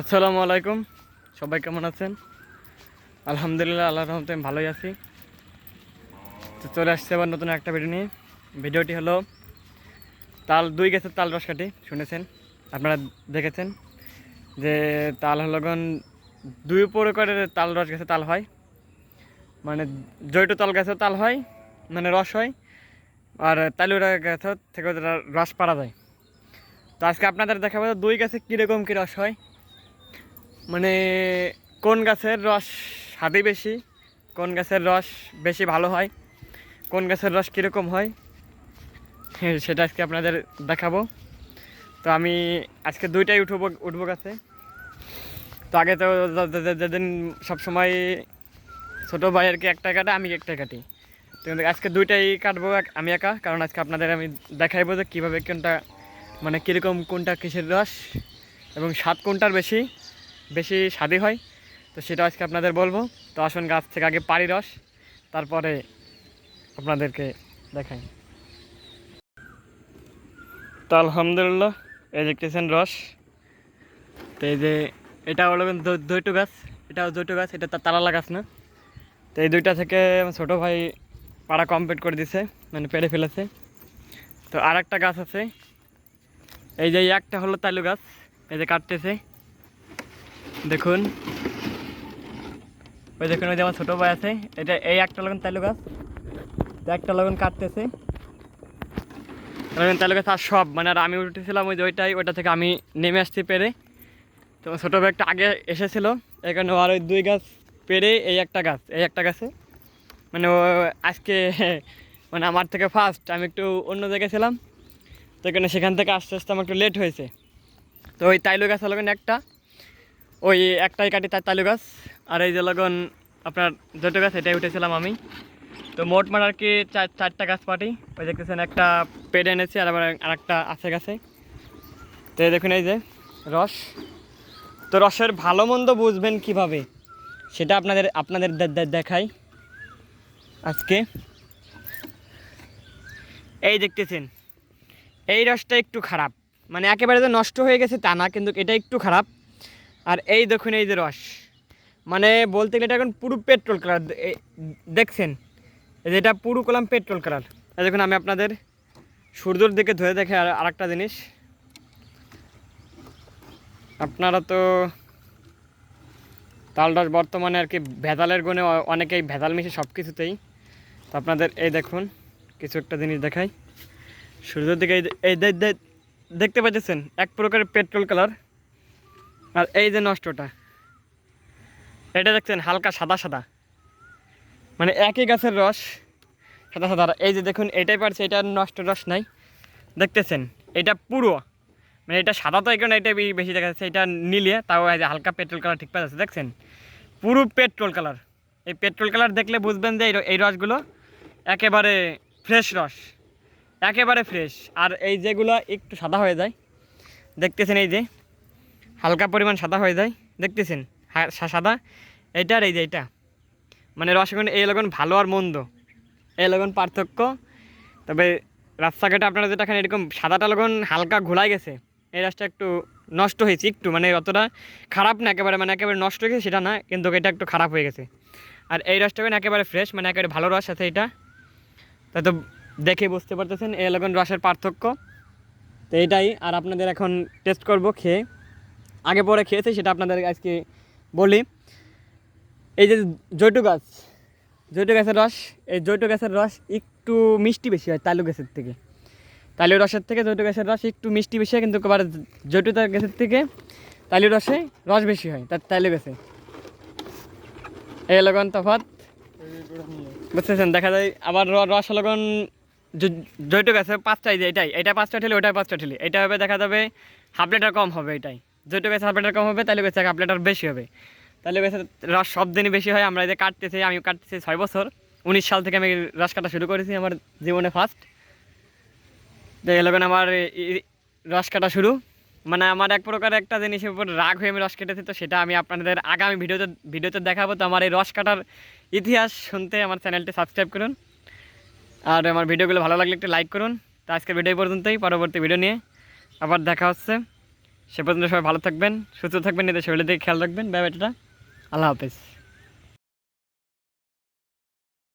আসসালামু আলাইকুম। সবাই কেমন আছেন? আলহামদুলিল্লাহ আল্লাহ রহমতে আমি ভালোই আছি। তো চলে আসছে আবার নতুন একটা ভিডিও নিয়ে। ভিডিওটি হলো তাল, দুই গাছের তাল রস কাটি, শুনেছেন? আপনারা দেখেছেন? যে তাল হলো দুই প্রকারের তাল রস গাছে তাল হয়। মানে জৈট তাল গাছেও তাল হয় মানে রস হয়, আর তালুরা গাছের থেকে রস পারা যায়। তো আজকে আপনাদের দেখাবো দুই গাছে কীরকম কী রস হয়। মানে কোন গাছের রস স্বাদে বেশি? কোন গাছের রস বেশি ভালো হয়? কোন গাছের রস কীরকম হয়? হ্যাঁ, সেটা আজকে আপনাদের দেখাবো। তো আমি আজকে দুইটাই উঠবো উঠবো গাছে। তো আগে তো যেদিন সবসময় ছোটো ভাইয়েরকে একটা কাটে আমি একটা কাটি। তো আজকে দুইটাই কাটবো আমি একা কারণ আজকে আপনাদের আমি দেখাইবো যে কীভাবে কোনটা মানে কীরকম কোনটা কিসের রস এবং স্বাদ কোনটার বেশি। বেশি স্বাদী হয়। তো সেটা আজকে আপনাদের বলব। তো আসুন গাছ থেকে আগে পারি রস, তারপরে আপনাদেরকে দেখাই। তো আলহামদুলিল্লাহ, এই দেখতেছেন রস, তো এই যে এটা হলো দৈটু গাছ। এটাও দৈটু গাছ, এটা তালালা গাছ না। তো এই দুইটা থেকে ছোটো ভাই পাড়া কমপ্লিট করে দিছে মানে পেরে ফেলেছে। তো আর একটা গাছ আছে। এই যে একটা হলো তালু গাছ, এই যে কাটতেছে। দেখুন। ওই দেখুন, ওই যে আমার ছোটো ভাই আছে। এটা এই একটা লগন তালু গাছ। একটা লগন কাটতেছে। লগন গাছ আর সব মানে আর আমি উঠেছিলাম ওই যে ওইটাই, ওইটা থেকে আমি নেমে আসছি পেরে। তো ছোটো ভাই একটা আগে এসেছিল, এখানে আর ওই দুই গাছ পেরে এই একটা গাছ, এই একটা গাছে। মানে আজকে মানে আমার থেকে ফার্স্ট আমি একটু অন্য জায়গায় ছিলাম। তো এখানে সেখান থেকে আস্তে আস্তে আমার একটু লেট হয়েছে। তো ওই তাইলু গাছ লগন একটা ওই একটাই কাটি তার তালু গাছ। আর এই যে লগন, আপনার যত গাছ, এটাই উঠেছিলাম আমি। তো মোট মার আর কি চার, চারটা গাছ পাটি? ওই দেখতেছেন একটা পেড়ে এনেছি, আর আবার আর একটা আছে গাছে। তো দেখুন এই যে, রস। তো রসের ভালো মন্দ বুঝবেন কীভাবে? সেটা আপনাদের আপনাদের দেখাই আজকে। এই দেখতেছেন, এই রসটা একটু খারাপ। মানে একেবারে যে নষ্ট হয়ে গেছে তা না, কিন্তু এটা একটু খারাপ। আর এই দেখুন, এই যে রস। মানে বলতে গেলে এটা এখন পুরো পেট্রোল কালার। দেখছেন? এই যে এটা পুরো কলাম পেট্রোল কালার। দেখুন, আমি আপনাদের সূর্যর দিকে ধরে দেখে আর আরেকটা জিনিস। আপনারা তো তাল রস বর্তমানে আর কি ভেজালের গুণে অনেকেই ভেজাল মিশে সব কিছুতেই তো আপনাদের এই দেখুন, কিছু একটা জিনিস দেখাই। সূর্যর দিকে এই দেখতে পাচ্ছেন এক প্রকারের পেট্রোল কালার। আর এই যে নষ্টটা, এটা দেখছেন হালকা সাদা সাদা। মানে একই গাছের রস, সাদা সাদা। এই যে দেখুন, এটাই পারছে, এটা নষ্ট রস নাই। দেখতেছেন, এটা পুরো। মানে এটা সাদা তো এখানে এটা বেশি দেখা যাচ্ছে, এটা নীলিয়ে, তাও এই যে হালকা পেট্রোল কালার ঠিক পাওয়া যাচ্ছে। দেখছেন, পুরো পেট্রোল কালার। এই পেট্রোল কালার দেখলে বুঝবেন যে এই এই রসগুলো একেবারে ফ্রেশ রস, একেবারে ফ্রেশ। আর এই যেগুলো একটু সাদা হয়ে যায়, দেখতেছেন এই যে। হালকা পরিমাণ সাদা হয়ে যায়। দেখতেছেন? সাদা? এইটা আর এই যে এটা মানে রসগোল্লা এই লগন ভালো আর মন্দ। এই লগন পার্থক্য। তবে রাস্তাঘাটে আপনারা যেটা খান, এরকম সাদাটা লগন হালকা ঘোলাই গেছে। এই রাস্তা একটু নষ্ট হয়েছে, একটু। মানে অতটা খারাপ না, একেবারে মানে একেবারে নষ্ট হয়ে গেছে সেটা না, কিন্তু এটা একটু খারাপ হয়ে গেছে। আর এই রসটা একেবারে ফ্রেশ মানে একেবারে ভালো রস আছে এটা তা তো দেখে বুঝতে পারতেছেন, এই লগন রসের পার্থক্য। তো এইটাই, আর আপনাদের এখন টেস্ট করব, খেয়ে। আগে পরে খেয়েছি, সেটা আপনাদের আজকে বলি। এই যে জৈটু গাছ জৈটু গাছের রস, এই জৈটু গাছের রস একটু মিষ্টি বেশি হয় তালু গাছের থেকে। তালু রসের থেকে জৈটু গাছের রস একটু মিষ্টি বেশি হয়, কিন্তু আবার জৈটু গাছের থেকে তালু রসে রস বেশি হয়, তার তালু গাছে। এই লগন তফাৎ। বুঝতেছেন? দেখা যায় আবার রস লগন জৈটু গাছে পাঁচটাই যে এটাই, এটা পাঁচটা ঠেলে ওটাই পাঁচটা ঠেলে। এটা হবে দেখা যাবে হাফ লিটার কম হবে এটাই। গাছে হাফ লিটার কম হবে, তাহলে হাফ লিটার বেশি হবে। তাহলে গাছে রস সব দিনই বেশি হয়। আমরা এই যে কাটতেছি আমি কাটতেছি ছয় বছর। উনিশ সাল থেকে আমি রস কাটা শুরু করেছি আমার জীবনে ফার্স্ট এই আমার রস কাটা শুরু। মানে আমার এক প্রকার একটা জিনিসের উপর রাগ হয়ে আমি রস কেটেছি, তো সেটা আমি আপনাদের আগামী ভিডিওতে ভিডিওতে দেখাবো। তো আমার এই রস কাটার ইতিহাস শুনতে আমার চ্যানেলটি সাবস্ক্রাইব করুন। আর আমার ভিডিওগুলো ভালো লাগলে একটু লাইক করুন। তো আজকের ভিডিও পর্যন্তই। পরবর্তী ভিডিও নিয়ে আবার দেখা হচ্ছে। সে পর্যন্ত সবাই ভালো থাকবেন, সুস্থ থাকবেন এদের শরীরের দিকে খেয়াল রাখবেন। বাই আল্লাহ হাফেজ।